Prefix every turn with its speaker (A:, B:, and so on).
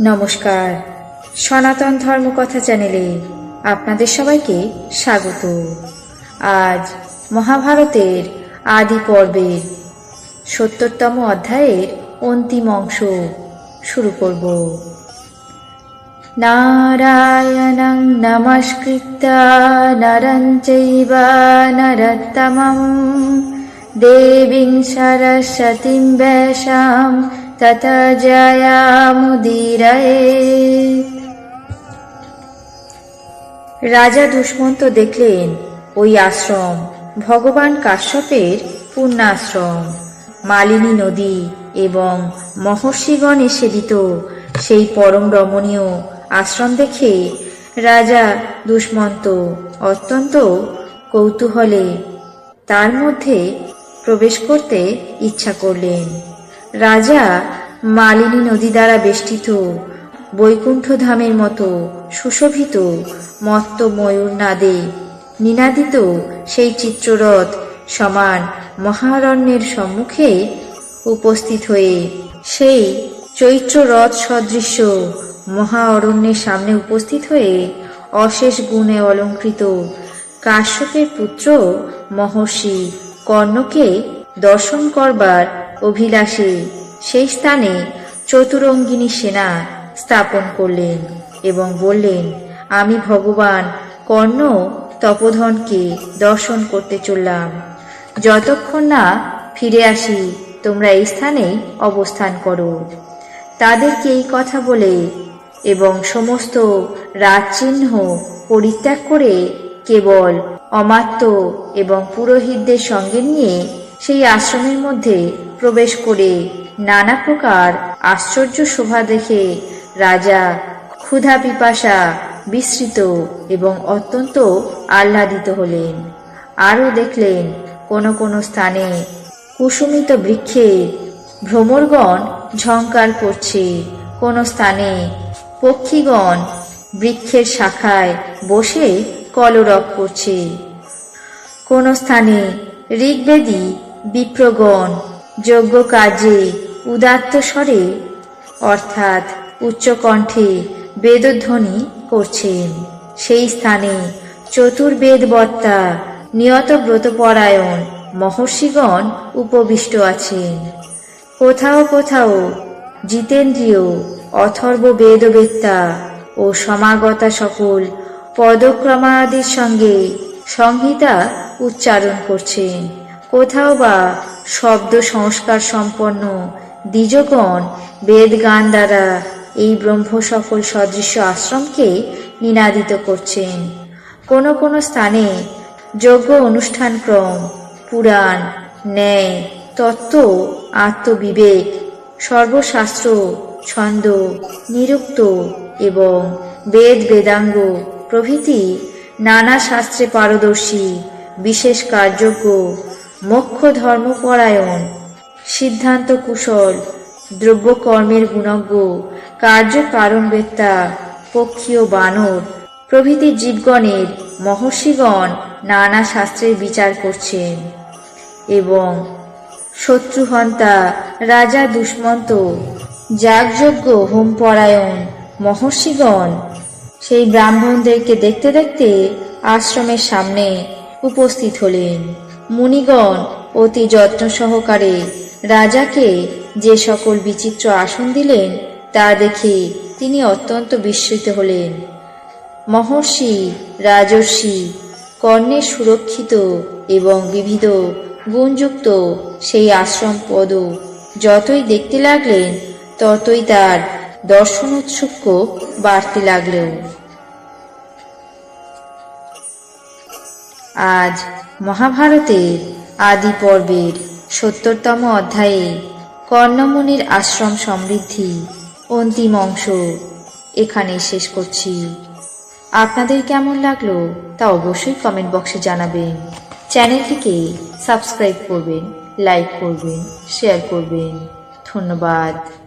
A: নমস্কার। সনাতন ধর্মকথা চ্যানেলে আপনাদের সবাইকে স্বাগত। আজ মহাভারতের আদি পর্বের সত্তরতম অধ্যায়ের অন্তিম অংশ শুরু করব। নারায়ণং নমস্কৃত্য নরং চৈব নরোত্তমম দেবীং সরস্বতীং ব্যাসাম তত জয়ামুদীরয়ে রাজা দুষ্মন্ত দেখলেন ওই আশ্রম ভগবান কাশ্যপের পূর্ণাশ্রম মালিনী নদী এবং মহর্ষিগণে সেবিত সেই পরম রমণীয় আশ্রম দেখে রাজা দুষ্মন্ত অত্যন্ত কৌতূহলে তার মধ্যে প্রবেশ করতে ইচ্ছা করলেন। রাজা মালিনী নদী দ্বারা বেষ্টিত বৈকুণ্ঠ ধামের মতো সুশোভিত মত্ত ময়ূর নাদে নিনাদিত সেই চিত্ররথ সমান মহারণ্যের সম্মুখে উপস্থিত হয়ে সেই চৈত্র রথ সদৃশ্য মহা অরণ্যের সামনে উপস্থিত হয়ে অশেষ গুণে অলঙ্কৃত কাশ্যপের পুত্র মহর্ষি কর্ণকে দর্শন করবার অভিলাষে সেই স্থানে চতুরঙ্গিনী সেনা স্থাপন করলেন এবং বললেন, আমি ভগবান কর্ণ তপোধনকে দর্শন করতে চললাম। যতক্ষণ না ফিরে আসি, তোমরা এই স্থানে অবস্থান করো। তাদেরকে এই কথা বলে এবং সমস্ত রাজচিহ্ন পরিত্যাগ করে কেবল অমাত্য এবং পুরোহিতদের সঙ্গে নিয়ে সেই আশ্রমের মধ্যে প্রবেশ করে নানা প্রকার আশ্চর্য শোভা দেখে রাজা ক্ষুধা পিপাসা, বিস্মৃত এবং অত্যন্ত আহ্লাদিত হলেন। আরও দেখলেন কোনো কোনো স্থানে কুসুমিত বৃক্ষে ভ্রমরগণ ঝঙ্কার করছে। কোনো স্থানে পক্ষীগণ বৃক্ষের শাখায় বসে কলরব করছে। কোন স্থানে ঋগ্বেদী বিপ্রগণ, যোগ্য কাজে উদাত্ত স্বরে, অর্থাৎ উচ্চকণ্ঠে বেদধ্বনি করছেন। সেই স্থানে চতুর্বেদ বত্তা নিয়ত ব্রতপরায়ণ মহর্ষিগণ উপবিষ্ট আছেন। কোথাও কোথাও জিতেন্দ্রীয় অথর্ব বেদবেত্তা ও সমাগতা সকল পদক্রমাদির সঙ্গে সংহিতা উচ্চারণ করছেন। কোথাও বা শব্দ সংস্কার সম্পন্ন দ্বিজগণ বেদ গান দ্বারা এই ব্রহ্ম সফল সদৃশ্য আশ্রমকে নিনাদিত করছেন। কোনো কোনো স্থানে যজ্ঞ অনুষ্ঠানক্রম পুরাণ, ন্যায়, তত্ত্ব, আত্মবিবেক, সর্বশাস্ত্র, ছন্দ, নিরুক্ত এবং বেদ বেদাঙ্গ প্রভৃতি নানা শাস্ত্রে পারদর্শী, বিশেষ কার্যজ্ঞ মোক্ষ ধর্মপরায়ণ সিদ্ধান্ত কুশল দ্রব্যকর্মের গুণজ্ঞ কার্য কারণবেত্তা পক্ষীয় বানর, প্রভৃতি জীবগণের মহর্ষিগণ নানা শাস্ত্রের বিচার করছেন এবং শত্রুহন্তা, রাজা দুষ্মন্ত, যাগযজ্ঞ হোমপরায়ণ মহর্ষিগণ সেই ব্রাহ্মণদেরকে দেখতে দেখতে আশ্রমের সামনে উপস্থিত হলেন। মুনিগণ, অতি যত্ন সহকারে রাজাকে যে সকল বিচিত্র আসন দিলেন, তা দেখে তিনি অত্যন্ত বিস্মিত হলেন। মহর্ষি, রাজর্ষি কর্ণের সুরক্ষিত এবং বিবিধ গুণযুক্ত সেই আশ্রম পদ যতই দেখতে লাগলেন, ততই তার দর্শনোৎসুক্য বাড়তে লাগলেও। আজ মহাভারতের আদি পর্বের সত্তরতম অধ্যায়ে কর্ণমুনির আশ্রম সমৃদ্ধি অন্তিম অংশ এখানে শেষ করছি। আপনাদের কেমন লাগল তা অবশ্যই কমেন্ট বক্সে জানাবেন। চ্যানেলটিকে সাবস্ক্রাইব করবেন লাইক করবেন শেয়ার করবেন। ধন্যবাদ।